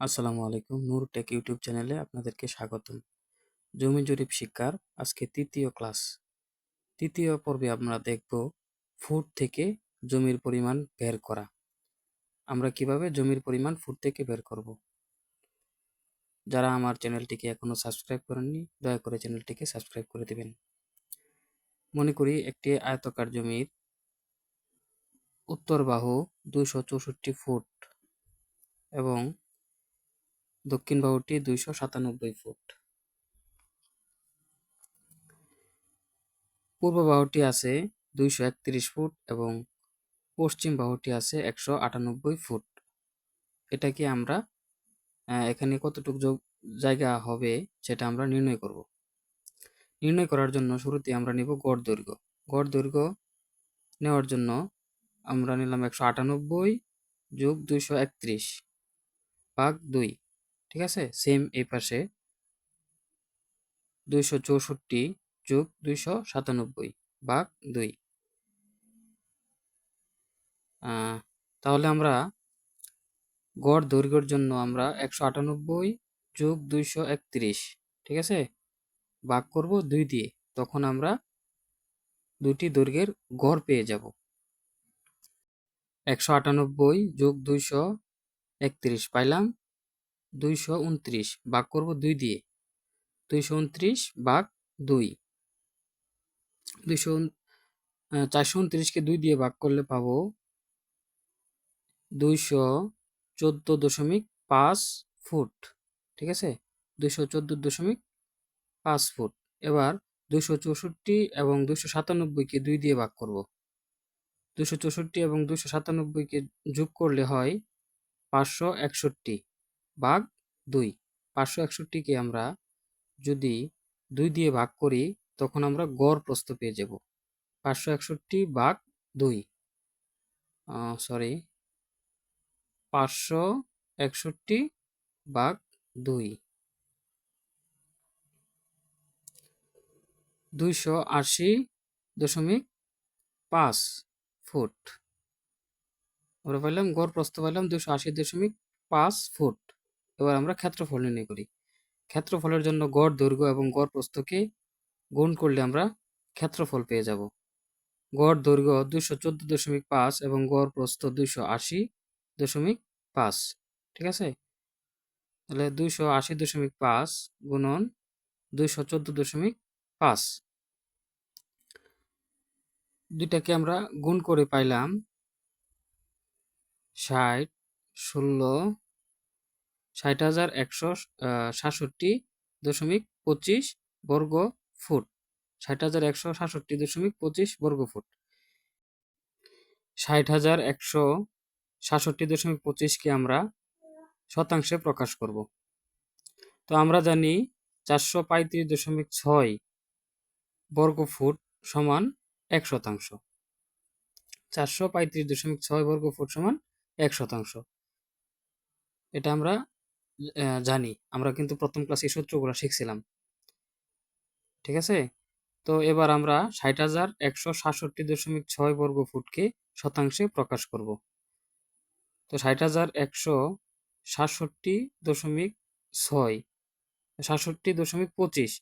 আসসালামু আলাইকুম। নূর take YouTube চ্যানেলে আপনাদেরকে স্বাগতম। জমি জরিপ শিক্ষার আজকে তৃতীয় ক্লাস। তৃতীয় পর্বে আমরা দেখব ফুট থেকে জমির পরিমাণ বের করা। আমরা কীভাবে জমির পরিমাণ ফুট থেকে বের করব? যারা আমার চ্যানেলটিকে এখনও সাবস্ক্রাইব করেননি, দয়া করে চ্যানেলটিকে সাবস্ক্রাইব করে দেবেন। মনে করি একটি আয়তকার জমির উত্তর বাহু দুইশো চৌষট্টি ফুট এবং দক্ষিণ বাহুটি দুইশো সাতানব্বই ফুট। পূর্ব বাহুটি আছে দুইশো একত্রিশ ফুট এবং পশ্চিম বাহুটি আছে একশো আটানব্বই ফুট। এটাকে আমরা এখানে কতটুকু যোগ জায়গা হবে সেটা আমরা নির্ণয় করব। নির্ণয় করার জন্য শুরুতে আমরা নিব গড় দৈর্ঘ্য। গড় দৈর্ঘ্য নেওয়ার জন্য আমরা নিলাম একশো আটানব্বই যোগ দুইশো একত্রিশ ভাগ দুই। ঠিক আছে? সেম এই পাশে। দুইশো চৌষট্টি যোগ দুইশো সাতানব্বই ভাগ দুই। তাহলে আমরা গড় দৈর্ঘ্যের জন্য আমরা একশো আটানব্বই যোগ দুইশো একত্রিশ, ঠিক আছে? ভাগ করব দুই দিয়ে। তখন আমরা দুটি দৈর্ঘ্যের গড় পেয়ে যাব। একশো আটানব্বই যোগ দুইশো একত্রিশ পাইলাম। দুইশো উনত্রিশ, ভাগ করব দুই দিয়ে। দুইশো উনত্রিশ ভাগ দুই। দুইশো চারশো উনত্রিশকে দুই দিয়ে ভাগ করলে পাবো দুইশো চোদ্দ দশমিক পাঁচ ফুট, ঠিক আছে? দুইশো চোদ্দ দশমিক পাঁচ ফুট। এবার দুইশো চৌষট্টি এবং দুশো সাতানব্বইকে দুই দিয়ে ভাগ করব। দুশো চৌষট্টি এবং দুশো সাতানব্বইকে যোগ করলে হয় পাঁচশো একষট্টি। ভাগ দুই। পাঁচশো একষট্টিকে আমরা যদি দুই দিয়ে ভাগ করি, তখন আমরা গড় প্রস্থ পেয়ে যাব। পাঁচশো একষট্টি ভাগ দুই। সরি পাঁচশো একষট্টি ভাগ দুই। দুইশো আশি দশমিক পাঁচ ফুট। আমরা পাইলাম গড় প্রস্থ পাইলাম দুশো আশি দশমিক পাঁচ ফুট। এবার আমরা ক্ষেত্রফল নির্ণয় করি। ক্ষেত্রফলের জন্য গড় দৈর্ঘ্য এবং গড় প্রস্থকে গুণ করলে আমরা ক্ষেত্রফল পেয়ে যাব। গড় দৈর্ঘ্য দুশো চোদ্দ দশমিক পাঁচ এবং গড় প্রস্থ দুইশো আশি দশমিক পাঁচ। ঠিক আছে? তাহলে দুইশো আশি দশমিক পাঁচ গুণন দুইশো চোদ্দ দশমিক পাঁচ। দুইটাকে আমরা গুণ করে পাইলাম ষাট, ষোলো ষাট হাজার একশো সাতষট্টি দশমিক পঁচিশ বর্গ ফুট। ষাট হাজার একশো সাতষট্টি দশমিক পঁচিশ বর্গ ফুট। ষাট হাজার একশো সাতষট্টি দশমিক পঁচিশকে আমরা শতাংশে প্রকাশ করব। তো আমরা জানি চারশো পঁয়ত্রিশ দশমিক ছয় বর্গ ফুট সমান এক শতাংশ। চারশো পঁয়ত্রিশ দশমিক ছয় বর্গ ফুট সমান এক শতাংশ। এটা আমরা জানি। আমরা কিন্তু প্রথম ক্লাসে সূত্রগুলো শিখছিলাম। ঠিক আছে? তো এবার আমরা ষাট হাজার একশো সাতষট্টি দশমিক ছয় বর্গ ফুটকে শতাংশে প্রকাশ করব। তো ষাট হাজার একশো সাতষট্টি দশমিক ছয়, সাতষট্টি দশমিক পঁচিশ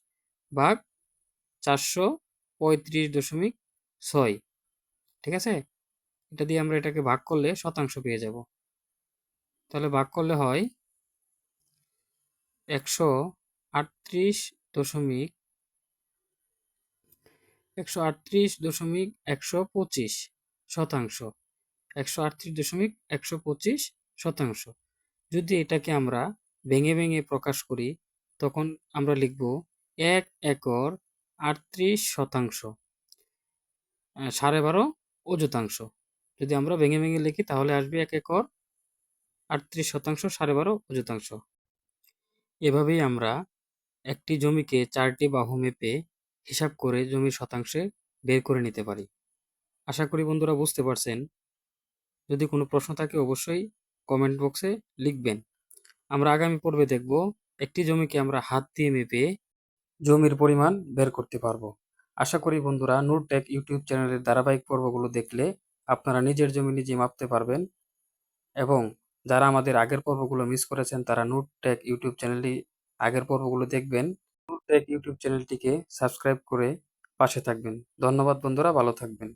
ভাগ চারশো পঁয়ত্রিশ দশমিক ছয়। ঠিক আছে? এটা দিয়ে আমরা এটাকে ভাগ করলে শতাংশ পেয়ে যাব। তাহলে ভাগ করলে হয় একশো আটত্রিশ দশমিক একশো আটত্রিশ দশমিক একশো পঁচিশ শতাংশ। একশো আটত্রিশ দশমিক একশো পঁচিশ শতাংশ। যদি এটাকে আমরা ভেঙে ভেঙে প্রকাশ করি, তখন আমরা লিখব এক একর আটত্রিশ শতাংশ সাড়ে বারো অযুতাংশ। যদি আমরা ভেঙে ভেঙে লিখি, তাহলে আসবে এক একর আটত্রিশ শতাংশ, সাড়ে বারো অযুতাংশ। এভাবেই আমরা একটি জমিকে চারটি বাহু মেপে হিসাব করে জমির শতাংশে বের করে নিতে পারি। আশা করি বন্ধুরা বুঝতে পারছেন। যদি কোনো প্রশ্ন থাকে অবশ্যই কমেন্ট বক্সে লিখবেন। আমরা আগামী পর্বে দেখব একটি জমিকে আমরা হাত দিয়ে মেপে জমির পরিমাণ বের করতে পারব। আশা করি বন্ধুরা টেক ইউটিউব চ্যানেলের ধারাবাহিক পর্বগুলো দেখলে আপনারা নিজের জমি নিজে মাপতে পারবেন এবং যারা আমাদের আগের পর্বগুলো মিস করেছেন, তারা নোট টেক ইউটিউব চ্যানেলটি আগের পর্বগুলো দেখবেন। নোট টেক ইউটিউব চ্যানেলটিকে সাবস্ক্রাইব করে পাশে থাকবেন। ধন্যবাদ বন্ধুরা, ভালো থাকবেন।